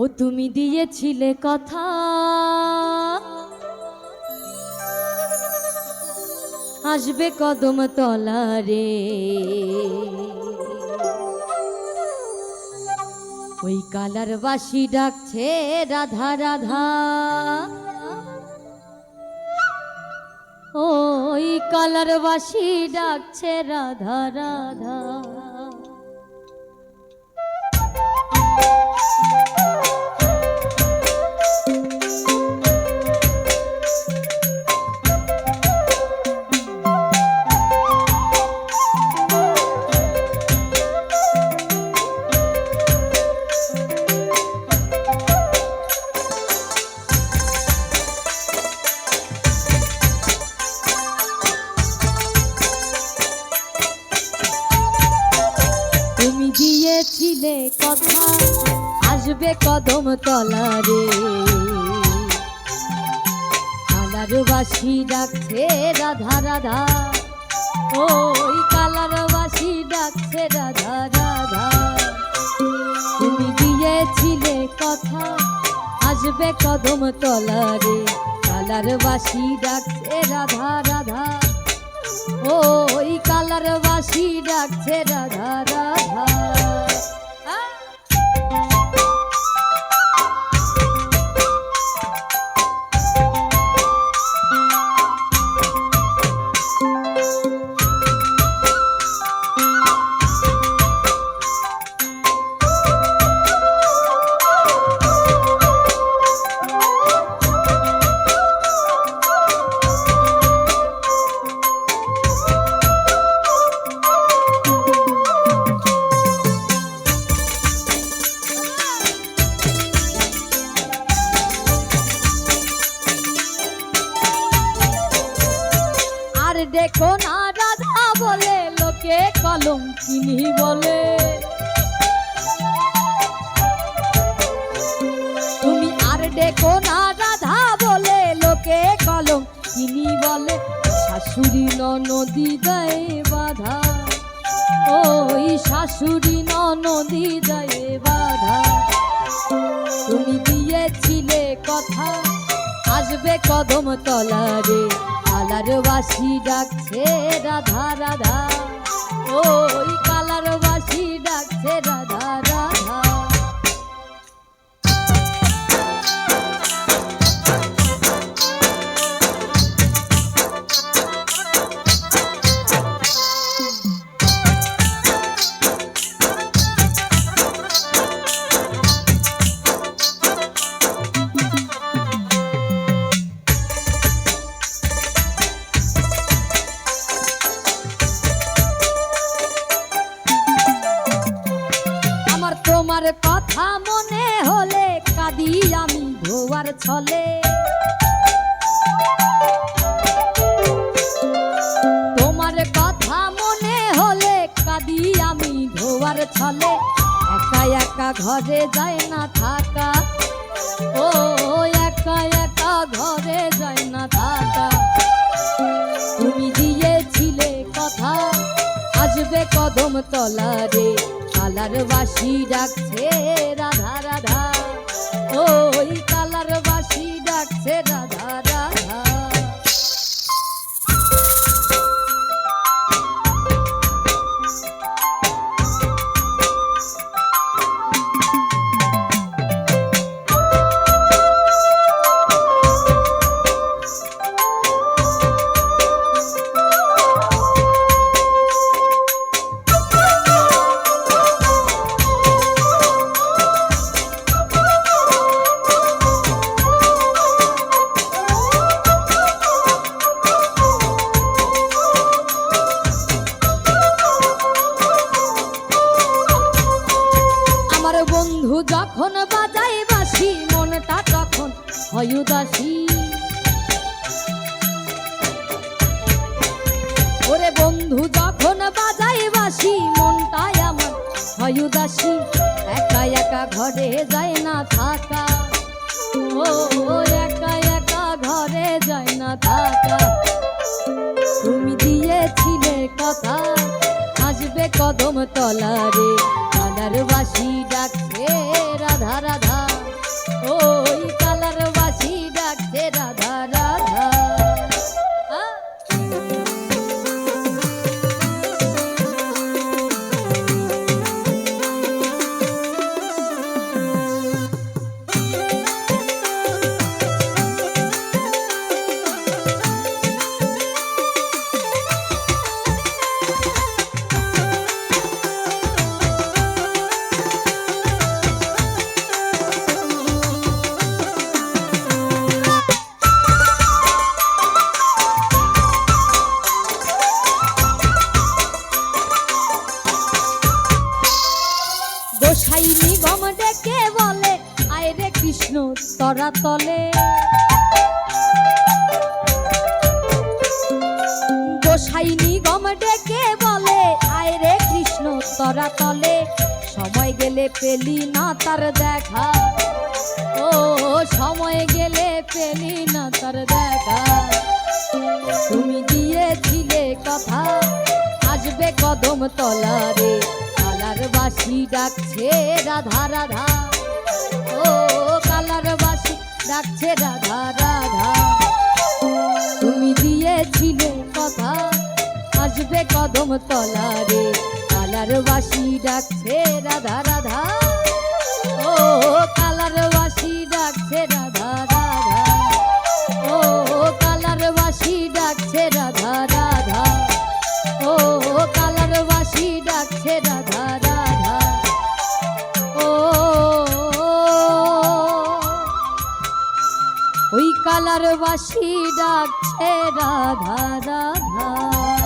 ও তুমি দিয়েছিলে কথা। আসবে কদম তলারে। ওই কালার বাসি ডাকছে রাধা রাধা। ওই কালার বাসি ডাকছে রাধা রাধা। দিয়েছিলে কথা, আসবে কদম তলারে। কালার বাসি ডাকছে, রাধা রাধা। ওই কালার বাসি ডাকছে, রাধা রাধা। তুমি দিয়েছিলে কথা, আসবে কদম তলারে। কালার বাসি ডাকছে, রাধা রাধা। ওই কালার বাসি ডাকছে রাধা রাধা। দেখো না রাধা বলে, লোকে কলম কিনি বলে। তুমি আর দেখো না রাধা বলে, লোকে কলম কিনি বলে। শাশুড়ি নদী দেয় বাধা, ওই শাশুড়ি নদী দেয় বাধা। তুমি দিয়েছিলে কথা, আসবে কদম তলারে বাসি ডাকছে রাধা রাধা। ওই কালার তোমার কথা মনে হলে কাঁদি আমি ধোয়ার ছলে। তোমার কথা মনে হলে কাঁদি আমি ধোয়ার ছলে। একা একা ঘরে যায় না থাকা। ও, একা একা ঘরে যায় না থাকা। তুমি কথা আসবে কদম তলারে কালার বাসি ডাকছে রাধা রাধা। ওই কালার বাসি ডাকছে রাধা রাধা। হয় ওরে বন্ধু, যখন বাজাই বাসি মনটাই আমার হয় একা একা ঘরে যায় না থাকা। ও, একা একা ঘরে যায় না থাকা। তুমি দিয়েছিলে কথা, আসবে কদম তলারে। কালার বাসি ডাকছে রাধা রাধা। গোসাই নিগম ডেকে বলে, আয় রে কৃষ্ণ, তরা তলে। গোসাই নিগম ডেকে বলে, আয় রে কৃষ্ণ, তরা তলে। সময় গেলে পেলি না তার দেখা। ও, সময় গেলে পেলি না তার দেখা। তুমি দিয়েছিলে কথা, আসবে কদম তলারে। কালার বাসি ডাকছে রাধা রাধা। ও কালার বাসি ডাকছে রাধা রাধা। তুমি দিয়েছিলে কথা, আসবে কদম তলারে কালার বাসি ডাকছে বাসি ডাকছে রাধা রাধা।